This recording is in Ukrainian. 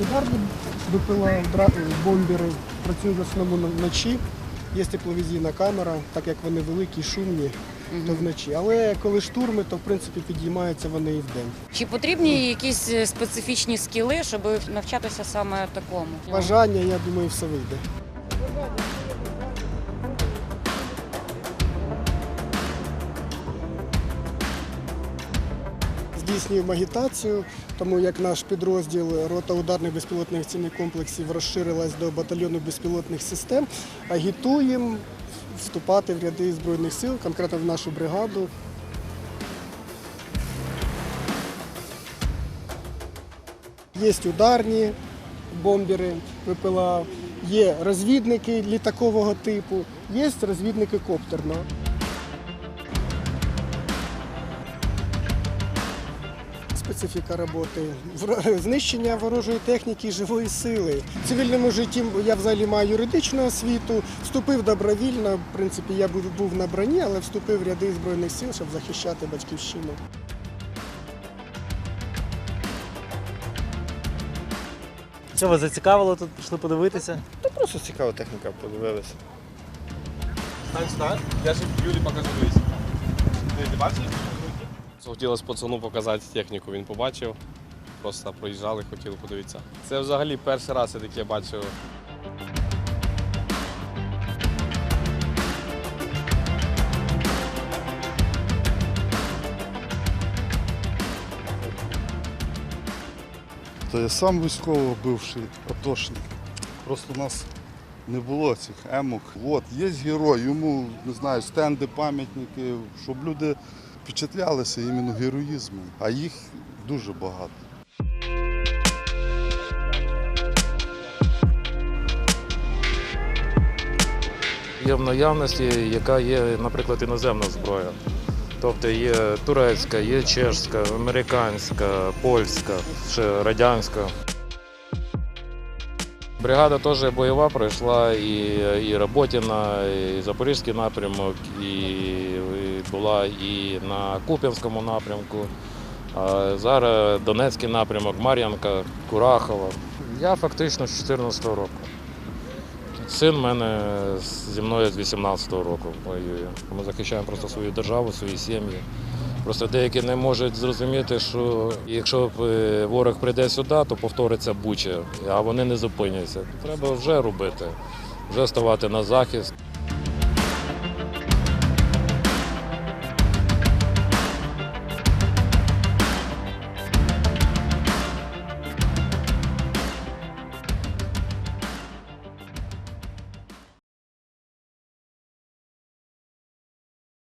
ударні випила бомбери. Працюють в основному вночі. Є тепловізійна камера, так як вони великі, шумні, то вночі. Але коли штурми, то в принципі підіймаються вони і вдень. Чи потрібні якісь е, специфічні скіли, щоб навчатися саме такому? Бажання, я думаю, все вийде. Здійснюємо агітацію, тому як наш підрозділ рота ударних безпілотних цінних комплексів розширилась до батальйону безпілотних систем, агітуємо вступати в ряди Збройних сил, конкретно в нашу бригаду. Є ударні бомбери ВПЛА, є розвідники літакового типу, є розвідники коптерного. Специфіка роботи знищення ворожої техніки і живої сили. В цивільному житті я взагалі маю юридичну освіту, вступив добровільно. В принципі, я був, на броні, але вступив в ряди Збройних сил, щоб захищати батьківщину. Що вас зацікавило тут? Пішли подивитися? Та просто цікава техніка, подивилися. Стань, стань. Я ж Юлі покажу. Ти, ти бачиш? Хотілося пацану показати техніку, він побачив. Просто проїжджали, хотіли подивитися. Це взагалі перший раз я таке бачив. Та я сам військово бивший атошник. Просто у нас не було цих емок. От, є герой, йому не знаю, стенди, пам'ятники, щоб люди впечатлялися іменно героїзмом, а їх дуже багато. Є в наявності, яка є, наприклад, іноземна зброя. Тобто є турецька, є чешська, американська, польська, ще радянська. Бригада теж бойова пройшла і, і Роботіна, і Запорізький напрямок, і, і була і на Куп'янському напрямку. А зараз Донецький напрямок, Мар'янка, Курахова. Я фактично з 2014 року. Син в мене зі мною з 18-го року воює. Ми захищаємо просто свою державу, свої сім'ї. Просто деякі не можуть зрозуміти, що якщо е, ворог прийде сюди, то повториться буча, а вони не зупиняться. Треба вже робити, вже ставати на захист.